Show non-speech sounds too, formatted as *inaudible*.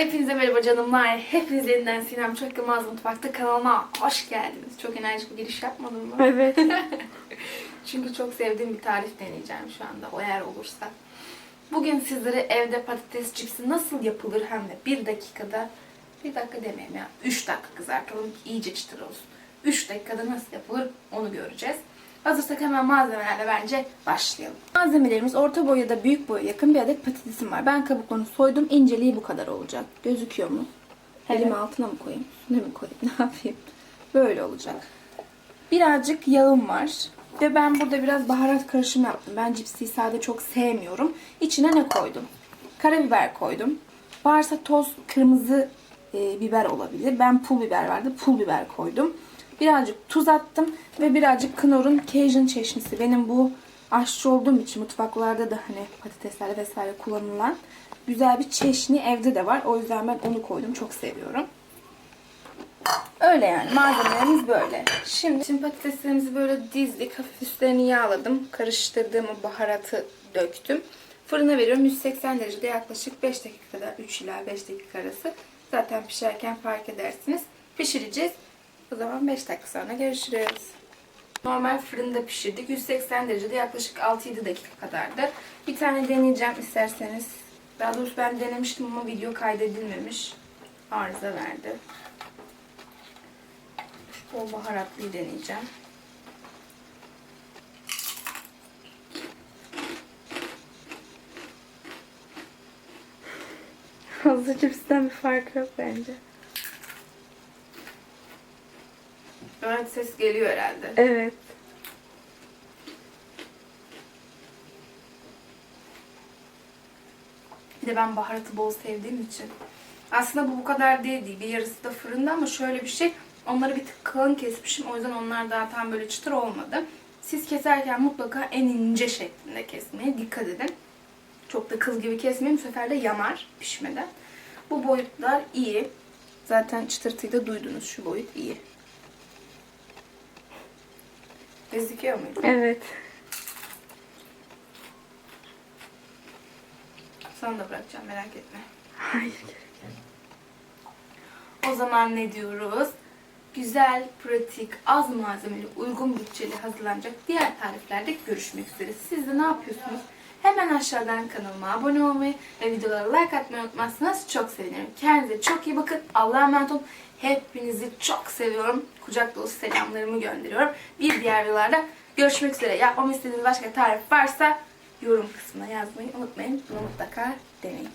Hepinize merhaba canımlar. Hepiniz yeniden Sinem Çok Yılmaz Mutfak'ta kanalıma hoş geldiniz. Çok enerjik bir giriş yapmadım mı? Evet. *laughs* Çünkü çok sevdiğim bir tarif deneyeceğim şu anda o eğer olursa. Bugün sizlere evde patates cipsi nasıl yapılır hem de bir dakikada, bir dakika demeyeyim ya, 3 dakika kızartalım iyice çıtır olsun. 3 dakikada nasıl yapılır onu göreceğiz. Hazırsak hemen malzemelerle bence başlayalım. Malzemelerimiz orta boy ya da büyük boya yakın bir adet patatesim var. Ben kabuklarını soydum. İnceliği bu kadar olacak. Gözüküyor mu? Evet. Elimi altına mı koyayım? Üstüne mi koyayım? *laughs* Ne yapayım? Böyle olacak. Birazcık yağım var. Ve ben burada biraz baharat karışımı yaptım. Ben cipsi sade çok sevmiyorum. İçine ne koydum? Karabiber koydum. Varsa toz kırmızı e, biber olabilir. Ben pul biber vardı. Pul biber koydum. Birazcık tuz attım. Ve birazcık Knorr'un Cajun çeşnisi. Benim bu aşçı olduğum için mutfaklarda da hani patateslerde vesaire kullanılan güzel bir çeşni evde de var. O yüzden ben onu koydum. Çok seviyorum. Öyle yani malzemelerimiz böyle. Şimdi, şimdi patateslerimizi böyle dizdik. Hafif üstlerini yağladım. Karıştırdığım baharatı döktüm. Fırına veriyorum. 180 derecede yaklaşık 5 dakika kadar 3 ila 5 dakika arası. Zaten pişerken fark edersiniz. Pişireceğiz. O zaman 5 dakika sonra görüşürüz. Normal fırında pişirdik. 180 derecede yaklaşık 6-7 dakika kadardı. Bir tane deneyeceğim isterseniz. Daha doğrusu ben denemiştim ama video kaydedilmemiş. Arıza verdi. Bol baharatlıyı deneyeceğim. Hazır cipsten bir fark yok bence. Evet ses geliyor herhalde. Evet. Bir de ben baharatı bol sevdiğim için. Aslında bu bu kadar değil, değil. Bir yarısı da fırında ama şöyle bir şey. Onları bir tık kalın kesmişim. O yüzden onlar daha tam böyle çıtır olmadı. Siz keserken mutlaka en ince şeklinde kesmeye dikkat edin. Çok da kıl gibi kesmeyin. Bu sefer de yanar pişmeden. Bu boyutlar iyi. Zaten çıtırtıyı da duydunuz. Şu boyut iyi. Gözüküyor muydu? Evet. Sana da bırakacağım merak etme. Hayır. O zaman ne diyoruz? Güzel, pratik, az malzemeli, uygun bütçeli hazırlanacak diğer tariflerde görüşmek üzere. Siz de ne yapıyorsunuz? Hemen aşağıdan kanalıma abone olmayı ve videolara like atmayı unutmazsanız çok sevinirim. Kendinize çok iyi bakın. Allah'a emanet olun. Hepinizi çok seviyorum. Kucak dolusu selamlarımı gönderiyorum. Bir diğer videolarda görüşmek üzere. Yapmamı istediğiniz başka tarif varsa yorum kısmına yazmayı unutmayın. Bunu mutlaka deneyin.